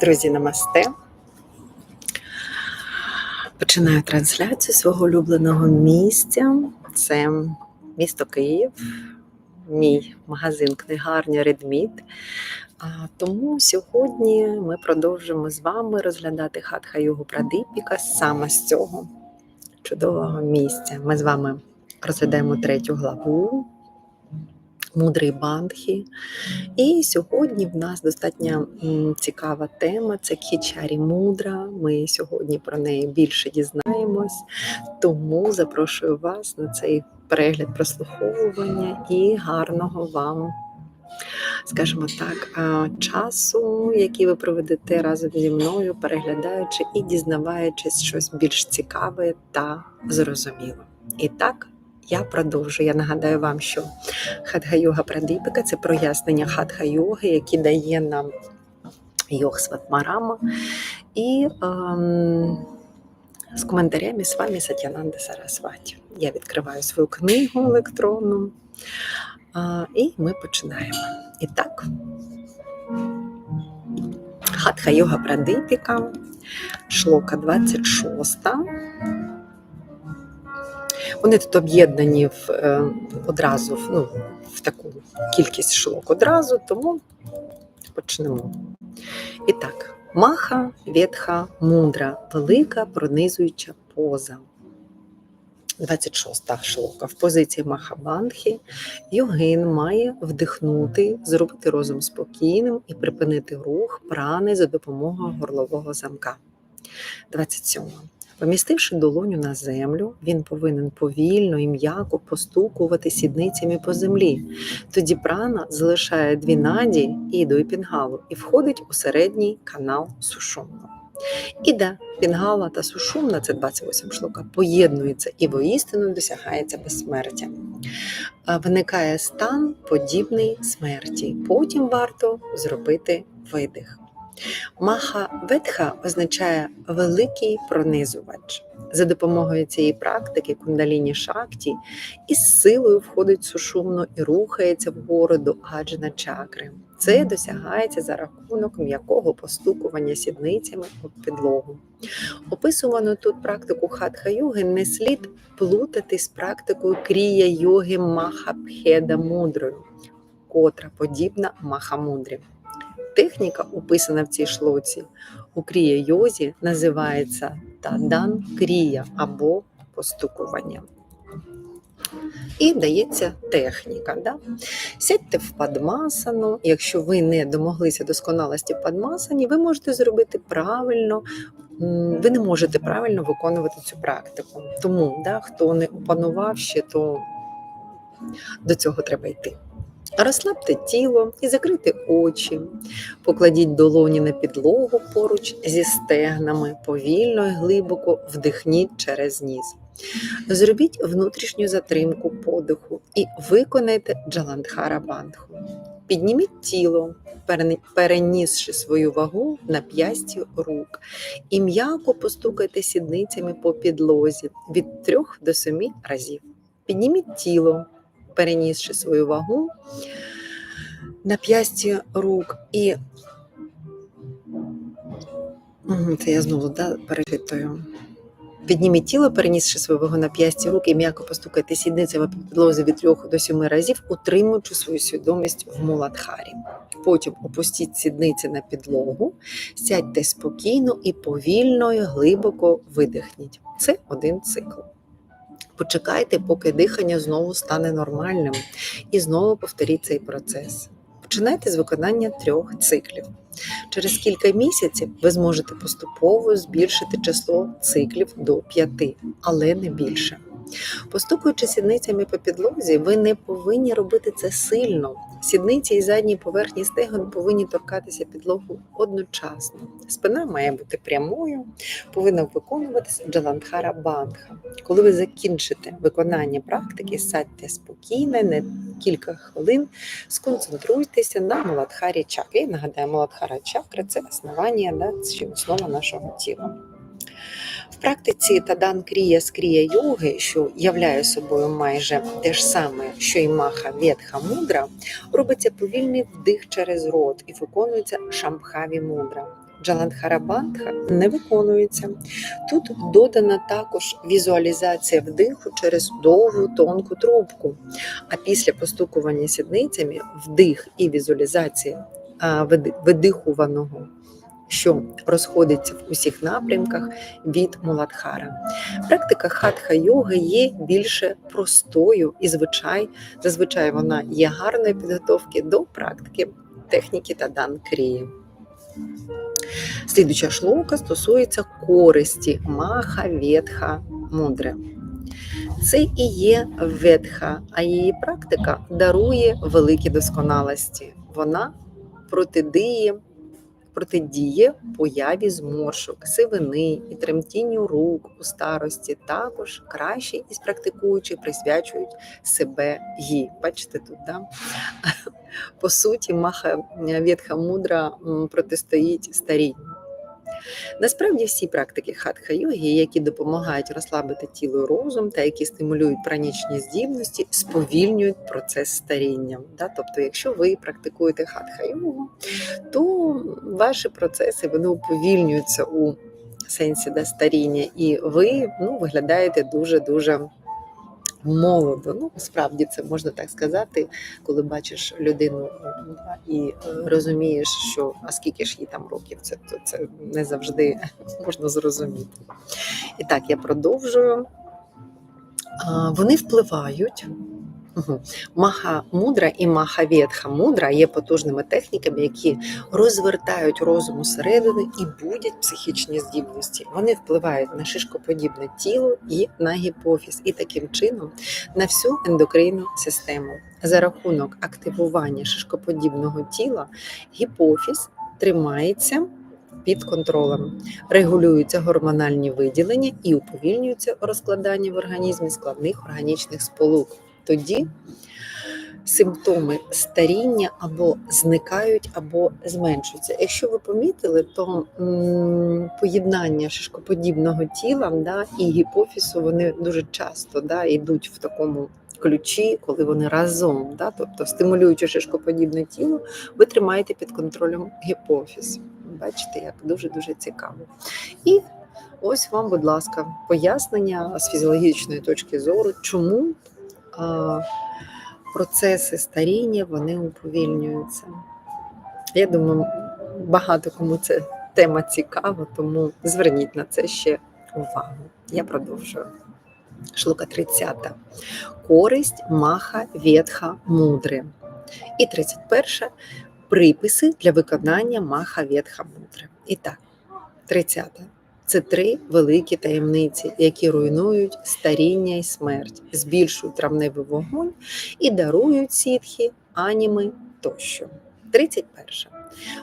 Друзі, намасте. Починаю трансляцію свого улюбленого місця. Це місто Київ, мій магазин книгарня Редміт. Тому сьогодні ми продовжимо з вами розглядати хатха Йогу Прадипіка саме з цього чудового місця. Ми з вами розглядаємо третю главу. Мудрий Бандхі. І сьогодні в нас достатньо цікава тема це Кічарі Мудра. Ми сьогодні про неї більше дізнаємось, тому запрошую вас на цей перегляд прослуховування і гарного вам, скажімо так, часу, який ви проведете разом зі мною, переглядаючи і дізнаваючись щось більш цікаве та зрозуміле. І так. Я продовжую. Я нагадаю вам, що хатха-йога Прадипіка це прояснення хатха-йоги, які дає нам йог Сватмарама. І ем, з коментарями з вами Сатянанда Сарасваті. Я відкриваю свою книгу електронну. А, і ми починаємо. І так, хатха-йога Прадипіка, шлока 26. Вони тут об'єднані в, е, одразу в, ну, в таку кількість шлок одразу, тому почнемо. І так, маха, ветха, мудра, велика пронизуюча поза. 26 шлока. В позиції Махабандхи йогин має вдихнути, зробити розум спокійним і припинити рух прани за допомогою горлового замка. 27. Помістивши долоню на землю, він повинен повільно і м'яко постукувати сідницями по землі. Тоді прана залишає дві наді іду і пінгалу і входить у середній канал сушумного. Іда, пінгала та сушумна, це 28 шлока, поєднуються і воістину досягається безсмертя. Виникає стан, подібний смерті. Потім варто зробити видих. Маха ветха означає великий пронизувач. За допомогою цієї практики кундаліні шакті із силою входить сушумно і рухається вгору до аджна чакри. Це досягається за рахунок м'якого постукування сідницями об підлогу. Описувану тут практику хатха-йоги не слід плутати з практикою крія йоги Маха-Пхеда мудрою, котра подібна Маха-мудрі. Техніка, описана в цій шлоці, у крія йозі називається тадан крія або постукування. І дається техніка. Да? Сядьте в падмасану. Якщо ви не домоглися досконалості падмасані, ви можете зробити правильно, ви не можете правильно виконувати цю практику. Тому, да, хто не опанував ще, то до цього треба йти. Розслабте тіло і закрийте очі, покладіть долоні на підлогу поруч зі стегнами, повільно і глибоко вдихніть через ніс. Зробіть внутрішню затримку подиху і виконайте Джаландхара Бандху. Підніміть тіло, перенісши свою вагу на п'ясті рук, і м'яко постукайте сідницями по підлозі від 3 до 7 разів. Підніміть тіло, перенісши свою вагу на п'ясті рук і це я знову да, перечитую. Підніміть тіло, перенісши свою вагу на п'ясті рук і м'яко постукайте сідницями по підлозі від 3 до 7 разів, утримуючи свою свідомість в муладхарі. Потім опустіть сідниці на підлогу, сядьте спокійно і повільно і глибоко видихніть. Це один цикл. Почекайте, поки дихання знову стане нормальним, і знову повторіть цей процес. Починайте з виконання трьох циклів. Через кілька місяців ви зможете поступово збільшити число циклів до п'яти, але не більше. Постукуючи сідницями по підлозі, ви не повинні робити це сильно. Сідниці і задні поверхні стегон повинні торкатися підлогу одночасно. Спина має бути прямою, повинна виконуватися джаландхара бандха. Коли ви закінчите виконання практики, сядьте спокійно, не кілька хвилин, сконцентруйтеся на Муладхарі чакрі. Нагадаю, Муладхара чакра це основання, да, основа нашого тіла. В практиці Тадан Крія з крія йоги, що являє собою майже те ж саме, що й маха ветха мудра, робиться повільний вдих через рот і виконується шамхаві мудра. Джаландхара-бандха не виконується. Тут додана також візуалізація вдиху через довгу тонку трубку. А після постукування сідницями вдих і візуалізація видихуваного, що розходиться в усіх напрямках від Муладхара. Практика хатха йоги є більше простою і звичай, зазвичай вона є гарної підготовки до практики техніки та дан крії. Слідуча шлока стосується користі маха, ветха, мудре. Це і є ветха, а її практика дарує великі досконалості. Вона протидіє, протидіє появі зморшок, сивини і тремтінню рук у старості. Також кращі із практикуючих присвячують себе їй. Бачите тут, да? по суті, маха ветха мудра протистоїть старінню. Насправді всі практики хатха йоги, які допомагають розслабити тіло і розум та які стимулюють пранічні здібності, сповільнюють процес старіння. Да? Тобто, якщо ви практикуєте хатха йогу, то ваші процеси вони уповільнюються у сенсі да, старіння, і ви ну, виглядаєте дуже дуже. Молодо, ну справді це можна так сказати, коли бачиш людину і е, розумієш, що а скільки ж їй там років, це, це не завжди можна зрозуміти. І так, я продовжую. Вони впливають. Мгм. Маха мудра і маха ветха мудра є потужними техніками, які розвертають розум усередину і будять психічні здібності. Вони впливають на шишкоподібне тіло і на гіпофіз, і таким чином на всю ендокринну систему. За рахунок активування шишкоподібного тіла гіпофіз тримається під контролем, регулюються гормональні виділення і уповільнюється розкладання в організмі складних органічних сполук. Тоді симптоми старіння або зникають, або зменшуються. Якщо ви помітили, то поєднання шишкоподібного тіла да, і гіпофізу вони дуже часто да, йдуть в такому ключі, коли вони разом, да, тобто стимулюючи шишкоподібне тіло, ви тримаєте під контролем гіпофіз. Бачите, як дуже дуже цікаво. І ось вам, будь ласка, пояснення з фізіологічної точки зору, чому процеси старіння вони уповільнюються. Я думаю, багато кому це тема цікава, тому зверніть на це ще увагу. Я продовжую. Шлука 30. Користь маха ветха мудри. І 31. Приписи для виконання маха ветха мудри. І так, 30. Це три великі таємниці, які руйнують старіння і смерть, збільшують травневий вогонь і дарують сітхи, аніми тощо. 31.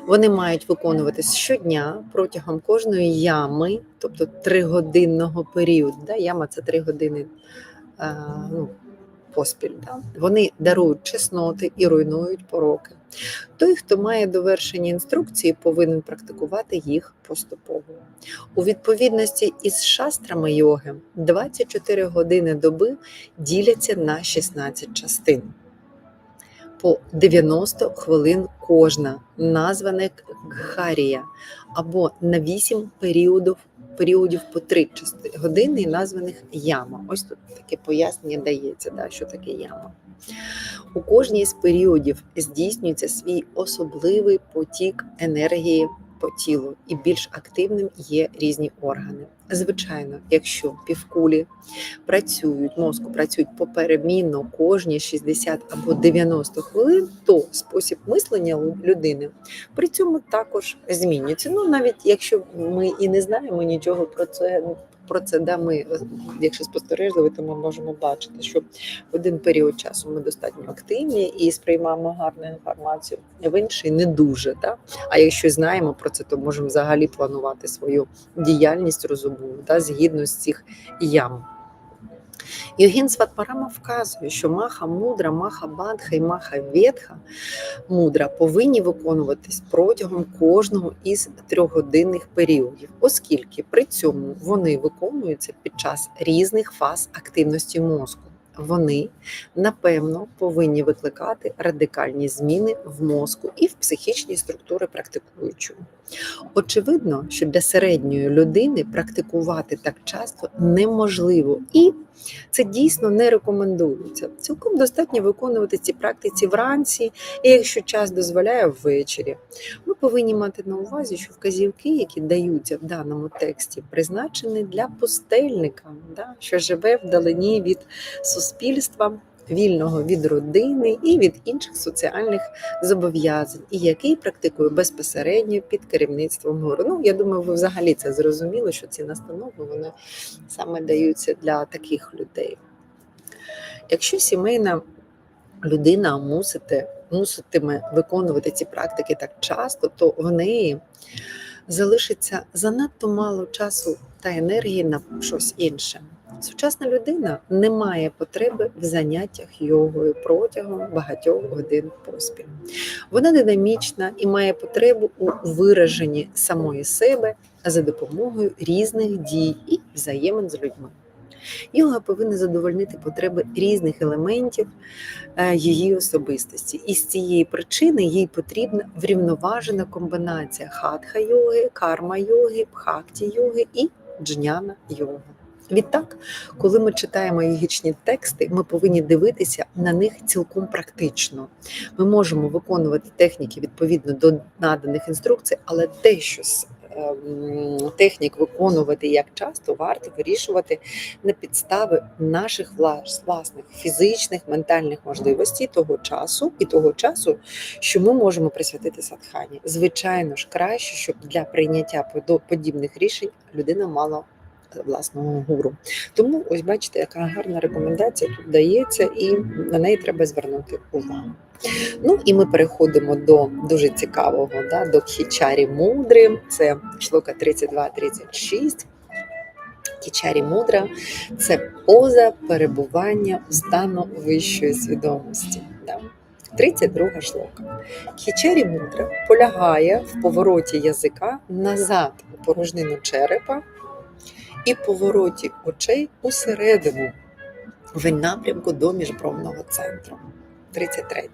Вони мають виконуватись щодня протягом кожної ями, тобто тригодинного періоду. Яма це три години ну, поспіль. Да? Вони дарують чесноти і руйнують пороки. Той, хто має довершені інструкції, повинен практикувати їх поступово. У відповідності із шастрами йоги 24 години доби діляться на 16 частин. По 90 хвилин кожна, назване Гхарія, або на 8 періодів, періодів по 3 години, названих яма. Ось тут таке пояснення дається, да, що таке яма. У кожній з періодів здійснюється свій особливий потік енергії по тілу, і більш активним є різні органи. Звичайно, якщо півкулі працюють, мозку працюють поперемінно кожні 60 або 90 хвилин, то спосіб мислення людини при цьому також змінюється. Ну навіть якщо ми і не знаємо нічого про це. Про це да, ми, якщо спостережливі, то ми можемо бачити, що в один період часу ми достатньо активні і сприймаємо гарну інформацію, в інший не дуже. Да? А якщо знаємо про це, то можемо взагалі планувати свою діяльність розумову да, згідно з цих ям. Йогін Сватпарама вказує, що маха мудра, маха бандха і маха ветха мудра повинні виконуватись протягом кожного із трьохгодинних періодів, оскільки при цьому вони виконуються під час різних фаз активності мозку. вони напевно повинні викликати радикальні зміни в мозку і в психічній структури практикуючого. Очевидно, що для середньої людини практикувати так часто неможливо, і це дійсно не рекомендується. Цілком достатньо виконувати ці практиці вранці, і якщо час дозволяє ввечері. Ми повинні мати на увазі, що вказівки, які даються в даному тексті, призначені для пустельника, да, що живе вдалині від суспільства. Вільного від родини і від інших соціальних зобов'язань, і який практикує безпосередньо під керівництвом гуру. Ну я думаю, ви взагалі це зрозуміли, що ці настанови вони саме даються для таких людей. Якщо сімейна людина мусите, муситиме виконувати ці практики так часто, то в неї залишиться занадто мало часу та енергії на щось інше. Сучасна людина не має потреби в заняттях йогою протягом багатьох годин поспіль. Вона динамічна і має потребу у вираженні самої себе за допомогою різних дій і взаємин з людьми. Йога повинна задовольнити потреби різних елементів е, її особистості, і з цієї причини їй потрібна врівноважена комбінація хатха йоги, карма йоги, бхакті йоги і джняна йоги. Відтак, коли ми читаємо йогічні тексти, ми повинні дивитися на них цілком практично. Ми можемо виконувати техніки відповідно до наданих інструкцій, але те, що з ем, технік виконувати як часто, варто вирішувати на підстави наших влас- власних фізичних, ментальних можливостей того часу і того часу, що ми можемо присвятити садхані. Звичайно ж, краще, щоб для прийняття подібних рішень людина мала власного гуру. Тому ось бачите, яка гарна рекомендація тут дається, і на неї треба звернути увагу. Ну і ми переходимо до дуже цікавого, да, до Кхічарі Мудри, це шлока 32-36. Кічарі мудра це поза перебування в стану вищої свідомості. Да? 32 шлока. Кічарі мудра полягає в повороті язика назад у порожнину черепа і повороті очей усередину в напрямку до міжбровного центру. 33.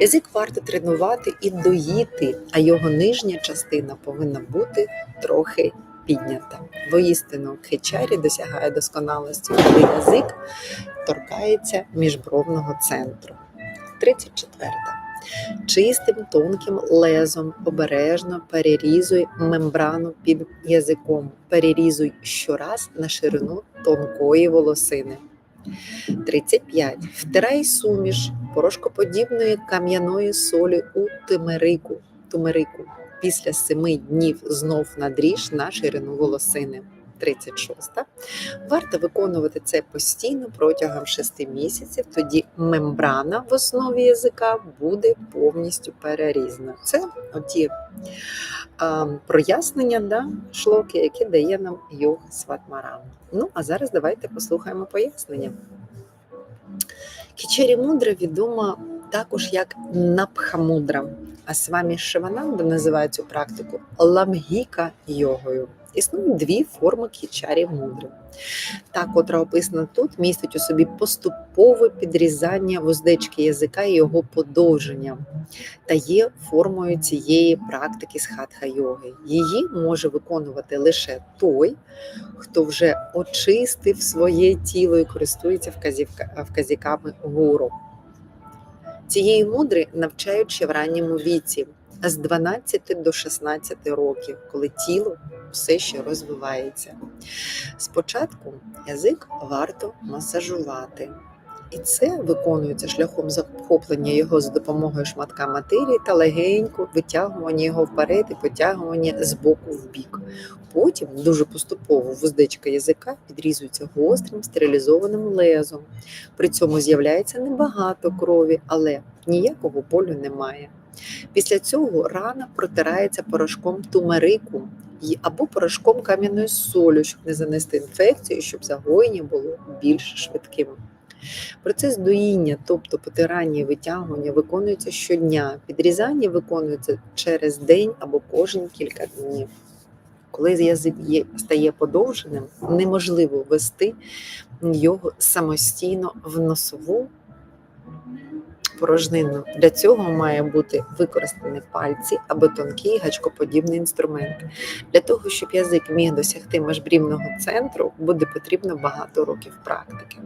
Язик варто тренувати і доїти, а його нижня частина повинна бути трохи піднята. Воістину хичарі досягає досконалості, коли язик торкається міжбровного центру. 34. Чистим тонким лезом обережно перерізуй мембрану під язиком. Перерізуй щораз на ширину тонкої волосини. 35. Втирай суміш порошкоподібної кам'яної солі у тимерику. тумерику. Після семи днів знов надріж на ширину волосини. 36. Варто виконувати це постійно протягом 6 місяців, тоді мембрана в основі язика буде повністю перерізана. Це оті а, прояснення да, шлоки, які дає нам йог Сватмаран. Ну, а зараз давайте послухаємо пояснення. Кічері мудра відома також як Напхамудра, а з вами Шивананда називає цю практику ламгіка йогою. Існують дві форми кічарі мудри. Та, котра описана тут, містить у собі поступове підрізання вуздечки язика і його подовження, та є формою цієї практики з хатха йоги. Її може виконувати лише той, хто вже очистив своє тіло і користується вказівка- вказівками гуру. Цієї мудри навчають ще в ранньому віці, з 12 до 16 років, коли тіло все ще розвивається. Спочатку язик варто масажувати. І це виконується шляхом захоплення його за допомогою шматка матерії та легенько витягування його вперед і потягування з боку в бік. Потім дуже поступово вуздечка язика підрізується гострим стерилізованим лезом. При цьому з'являється небагато крові, але ніякого болю немає. Після цього рана протирається порошком тумерику або порошком кам'яної солі, щоб не занести інфекцію, щоб загоєння було більш швидким. Процес доїння, тобто потирання і витягування, виконується щодня. Підрізання виконується через день або кожні кілька днів. коли язик стає подовженим, неможливо ввести його самостійно в носову порожнину. Для цього має бути використані пальці або тонкий гачкоподібний інструмент. Для того, щоб язик міг досягти межбрівного центру, буде потрібно багато років практики.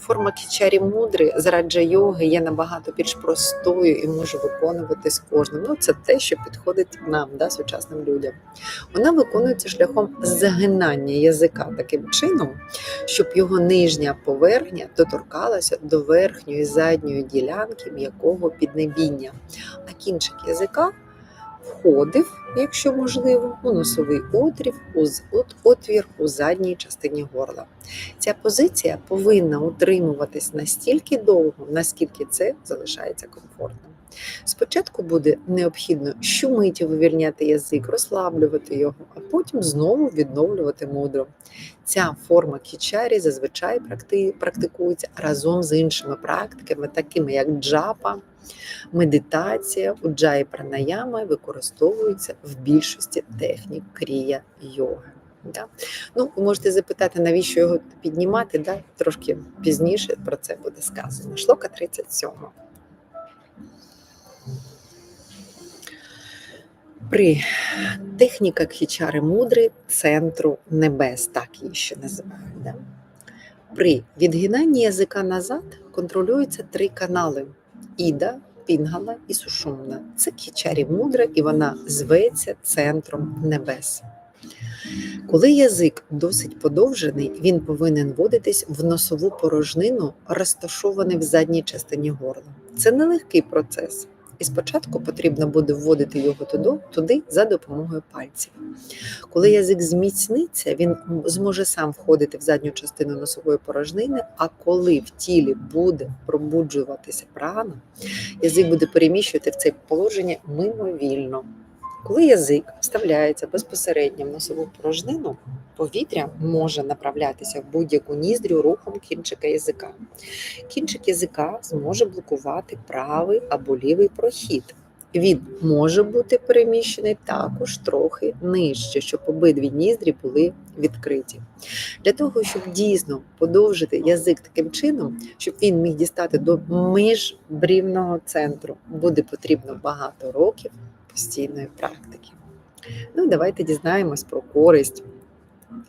Форма кічарі мудри з раджа йоги є набагато більш простою і може виконуватись кожним. Ну, це те, що підходить нам, да, сучасним людям. Вона виконується шляхом загинання язика таким чином, щоб його нижня поверхня доторкалася до верхньої задньої ділянки м'якого піднебіння, а кінчик язика входив, якщо можливо, у носовий отрів, у отвір у задній частині горла. Ця позиція повинна утримуватись настільки довго, наскільки це залишається комфортним. Спочатку буде необхідно щомиті вивільняти язик, розслаблювати його, а потім знову відновлювати мудро. Ця форма кічарі зазвичай практи- практикується разом з іншими практиками, такими як джапа, медитація, уджаї пранаяма використовуються в більшості технік крія йоги. Да? Ну, ви можете запитати, навіщо його піднімати, да? трошки пізніше про це буде сказано. Шлока 37. При техніка кхічари мудри центру небес, так її ще називають. Да? При відгинанні язика назад контролюються три канали: Іда, Пінгала і Сушумна. Це кічарі мудра, і вона зветься центром небес. Коли язик досить подовжений, він повинен вводитись в носову порожнину, розташований в задній частині горла. Це нелегкий процес, і спочатку потрібно буде вводити його туди, туди за допомогою пальців. Коли язик зміцниться, він зможе сам входити в задню частину носової порожнини, а коли в тілі буде пробуджуватися прана, язик буде переміщувати в це положення мимовільно. Коли язик вставляється безпосередньо в носову порожнину, повітря може направлятися в будь-яку ніздрю рухом кінчика язика. Кінчик язика зможе блокувати правий або лівий прохід. Він може бути переміщений також трохи нижче, щоб обидві ніздрі були відкриті. Для того, щоб дійсно подовжити язик таким чином, щоб він міг дістати до міжбрівного центру, буде потрібно багато років постійної практики. Ну і давайте дізнаємось про користь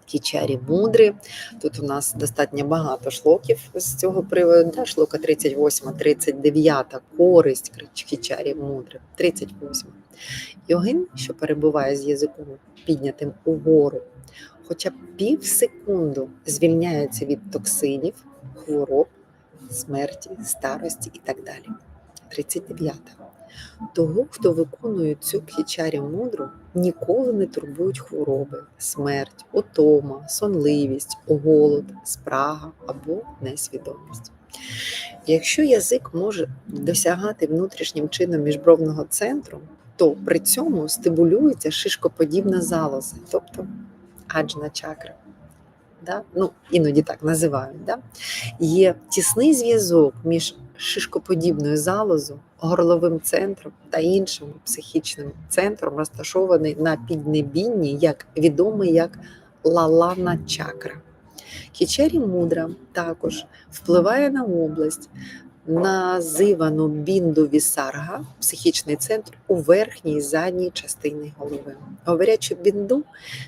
кічарі мудри. Тут у нас достатньо багато шлоків з цього приводу. Да? Шлока 38, 39, користь кічарі мудри, 38. Йогин, що перебуває з язиком піднятим угору, хоча б пів секунду звільняється від токсинів, хвороб, смерті, старості і так далі. 39. Того, хто виконує цю кхічарі мудру, ніколи не турбують хвороби, смерть, утома, сонливість, голод, спрага або несвідомість. Якщо язик може досягати внутрішнім чином міжбровного центру, то при цьому стимулюється шишкоподібна залоза, тобто аджна чакра. Да? Ну, іноді так називають. Да? Є тісний зв'язок між шишкоподібною залозою, горловим центром та іншим психічним центром, розташований на піднебінні, як відомий як лалана чакра. Кічері мудра також впливає на область, називану бінду вісарга, психічний центр у верхній задній частині голови. Говорять, бінду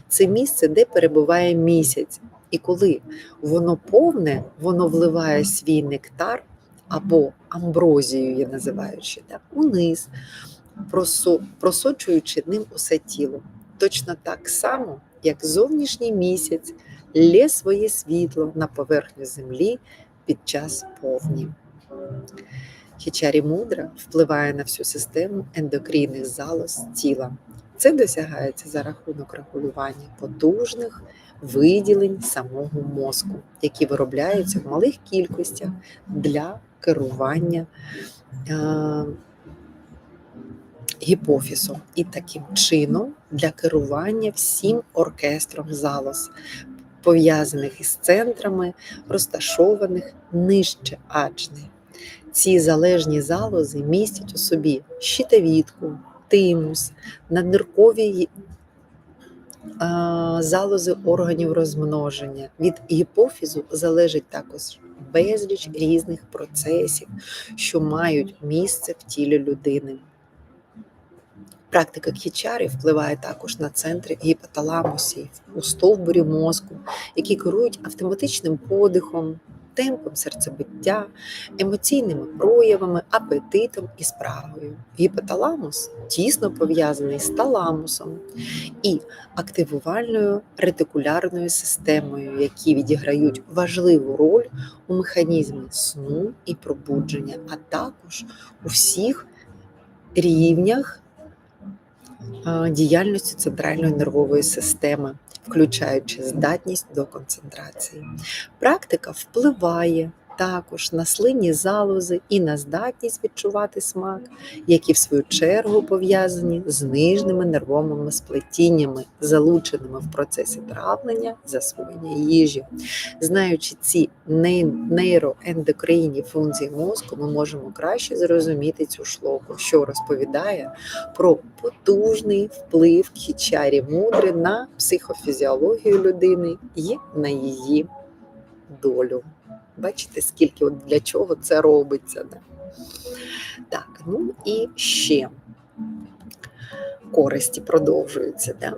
це місце, де перебуває місяць, і коли воно повне, воно вливає свій нектар або амброзію, я називаючи, так, униз, просо- просочуючи ним усе тіло. Точно так само, як зовнішній місяць лє своє світло на поверхню землі під час повні. Хічарі мудра впливає на всю систему ендокрійних залоз тіла. Це досягається за рахунок регулювання потужних виділень самого мозку, які виробляються в малих кількостях для керування е, гіпофізом і таким чином для керування всім оркестром залоз, пов'язаних із центрами, розташованих нижче аджни. Ці залежні залози містять у собі щитовідку, тимус, надниркові залози органів розмноження. Від гіпофізу залежить також безліч різних процесів, що мають місце в тілі людини. Практика кічарі впливає також на центри гіпоталамусів у стовбурі мозку, які керують автоматичним подихом, темпом серцебиття, емоційними проявами, апетитом і спрагою. Гіпоталамус тісно пов'язаний з таламусом і активувальною ретикулярною системою, які відіграють важливу роль у механізмі сну і пробудження, а також у всіх рівнях діяльності центральної нервової системи, включаючи здатність до концентрації. Практика впливає також на слинні залози і на здатність відчувати смак, які в свою чергу пов'язані з нижніми нервовими сплетіннями, залученими в процесі травлення, засвоєння їжі. Знаючи ці ней- нейроендокринні функції мозку, ми можемо краще зрозуміти цю шлоку, що розповідає про потужний вплив кічарі мудри на психофізіологію людини і на її долю. Бачите, скільки от для чого це робиться. Да? Так, ну і ще користі продовжуються. Да?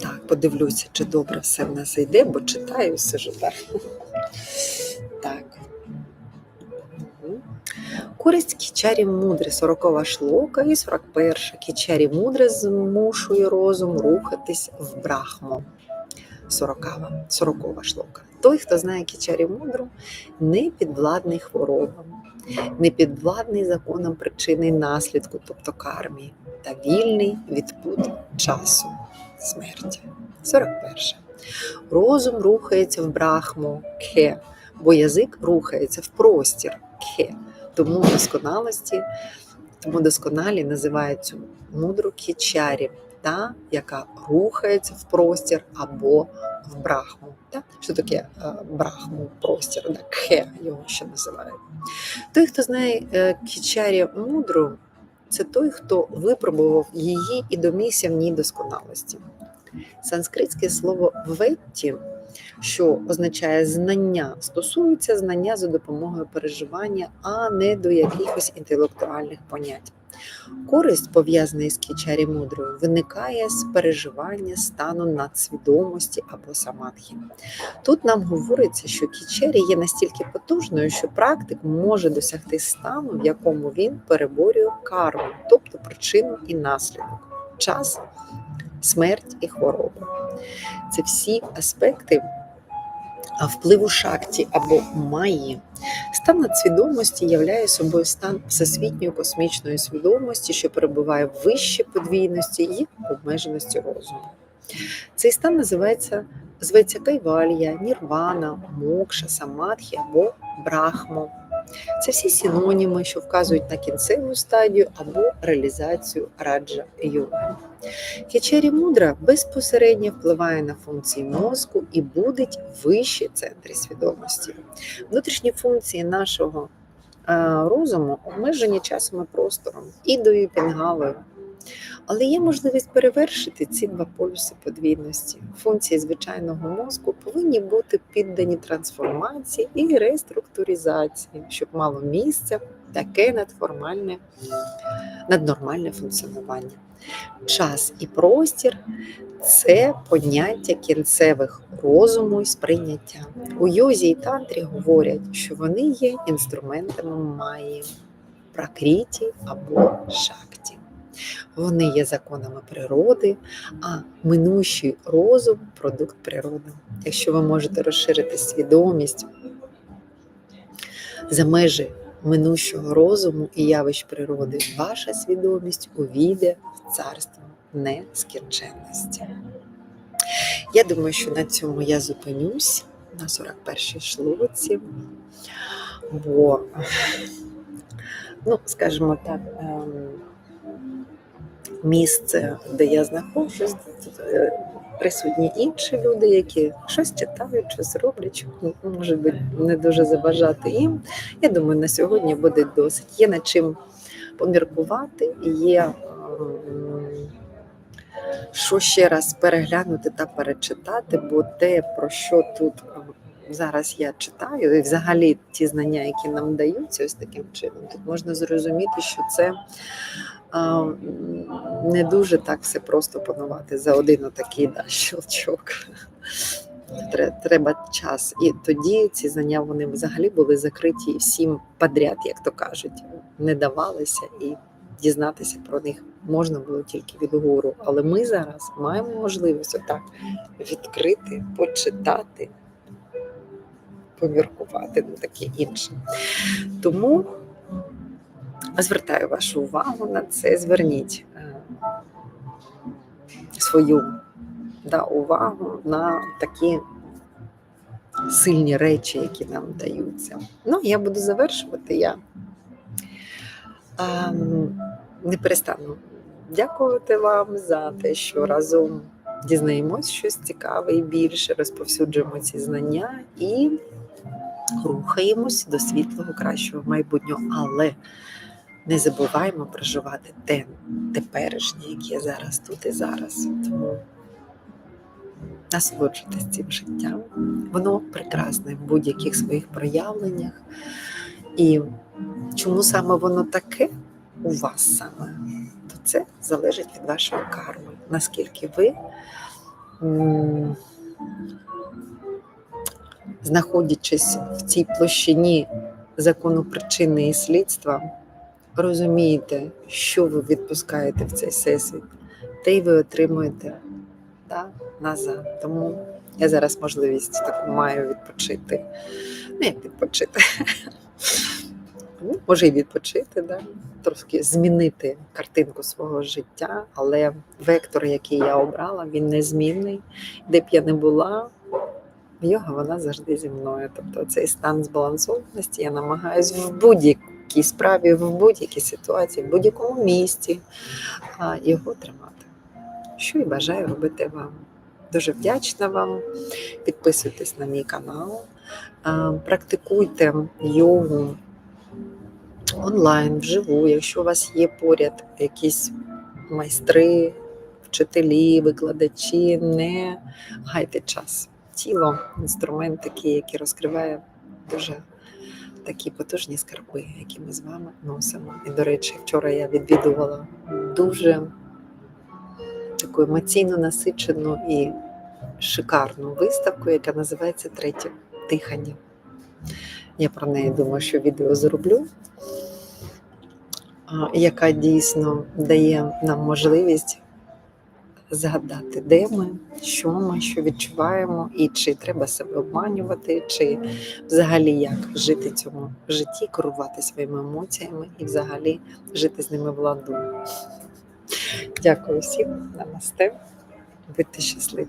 Так, подивлюся, чи добре все в нас йде, бо читаю сижу так. Так. Користь кічарі мудри, 40 шлока і 41 кічарі мудри змушує розум рухатись в брахму. 40, 40 шлока. Той, хто знає кічарі мудру, не підвладний хворобам, не підвладний законам причини наслідку, тобто кармі, та вільний від пут часу смерті. 41. Розум рухається в брахму кхе, бо язик рухається в простір кхе. Тому досконалості, тому досконалі називають цю мудру кічарі, та, яка рухається в простір або в брахму. Так? Що таке е, брахму, простір, так? кхе його ще називають. Той, хто знає е, кічарі мудру, це той, хто випробував її і домігся в ній досконалості. Санскритське слово ветті, що означає знання, стосується знання за допомогою переживання, а не до якихось інтелектуальних понять. Користь, пов'язана з кічарі мудрою, виникає з переживання стану надсвідомості або самадхі. Тут нам говориться, що кічері є настільки потужною, що практик може досягти стану, в якому він переборює карму, тобто причину і наслідок, час, смерть і хвороба. Це всі аспекти впливу шакті або маї. Стан надсвідомості являє собою стан всесвітньої космічної свідомості, що перебуває вище подвійності і обмеженості розуму. Цей стан називається зветься кайвалія, нірвана, мокша, самадхі або брахмо. Це всі синоніми, що вказують на кінцеву стадію або реалізацію раджа йоги. Кечері мудра безпосередньо впливає на функції мозку і будить вищі центри свідомості. Внутрішні функції нашого е, розуму обмежені часом і простором, ідою і пінгалою. Але є можливість перевершити ці два полюси подвійності. Функції звичайного мозку повинні бути піддані трансформації і реструктуризації, щоб мало місця таке надформальне, наднормальне функціонування. Час і простір це поняття кінцевих розуму і сприйняття. У йозі і тантрі говорять, що вони є інструментами маї, пракріті або шакті. Вони є законами природи, а минущий розум продукт природи. Якщо ви можете розширити свідомість за межі минущого розуму і явищ природи, ваша свідомість увійде в царство нескінченності. Я думаю, що на цьому я зупинюсь на 41-й шлоці, бо, ну, скажімо так, ем, місце, де я знаходжусь, е, присутні інші люди, які щось читають, щось роблять, ну, може бути не дуже забажати їм. Я думаю, на сьогодні буде досить. Є над чим поміркувати, є що ще раз переглянути та перечитати, бо те, про що тут е, зараз я читаю, і взагалі ті знання, які нам даються ось таким чином, тут можна зрозуміти, що це не дуже так все просто панувати за один отакий да, щелчок. Треба час. І тоді ці знання вони взагалі були закриті всім подряд, як то кажуть, не давалися і дізнатися про них можна було тільки від гуру. Але ми зараз маємо можливість отак відкрити, почитати, поміркувати ну таке інше. Тому звертаю вашу увагу на це. Зверніть е, свою да, увагу на такі сильні речі, які нам даються. Ну, я буду завершувати. Я ем, не перестану дякувати вам за те, що разом дізнаємось щось цікаве і більше, розповсюджуємо ці знання і рухаємось до світлого, кращого майбутнього. Але не забуваємо проживати те теперішнє, яке зараз тут і зараз. Тому насолоджуйтесь цим життям. Воно прекрасне в будь-яких своїх проявленнях. І чому саме воно таке у вас саме, то це залежить від вашої карми. Наскільки ви, знаходячись в цій площині закону причини і слідства, розумієте, що ви відпускаєте в цей всесвіт, те й ви отримуєте да, назад. Тому я зараз можливість таку маю відпочити. Ну, як відпочити. Ну, може і відпочити, да? трошки змінити картинку свого життя, але вектор, який я обрала, він незмінний. Де б я не була, йога вона завжди зі мною. Тобто цей стан збалансованості я намагаюся в будь-якій справі, в будь-якій ситуації, в будь-якому місці його тримати. Що і бажаю робити вам. Дуже вдячна вам. Підписуйтесь на мій канал, практикуйте йогу онлайн, вживу, якщо у вас є поряд якісь майстри, вчителі, викладачі, не гайте час. Тіло інструмент такий, який розкриває дуже такі потужні скарби, які ми з вами носимо. І, до речі, вчора я відвідувала дуже таку емоційно насичену і шикарну виставку, яка називається Третє дихання. Я про неї думаю, що відео зроблю, яка дійсно дає нам можливість згадати, де ми, що ми, що відчуваємо, і чи треба себе обманювати, чи взагалі як жити цьому житті, керувати своїми емоціями і взагалі жити з ними в ладу. Дякую всім, намасте, будьте щасливі.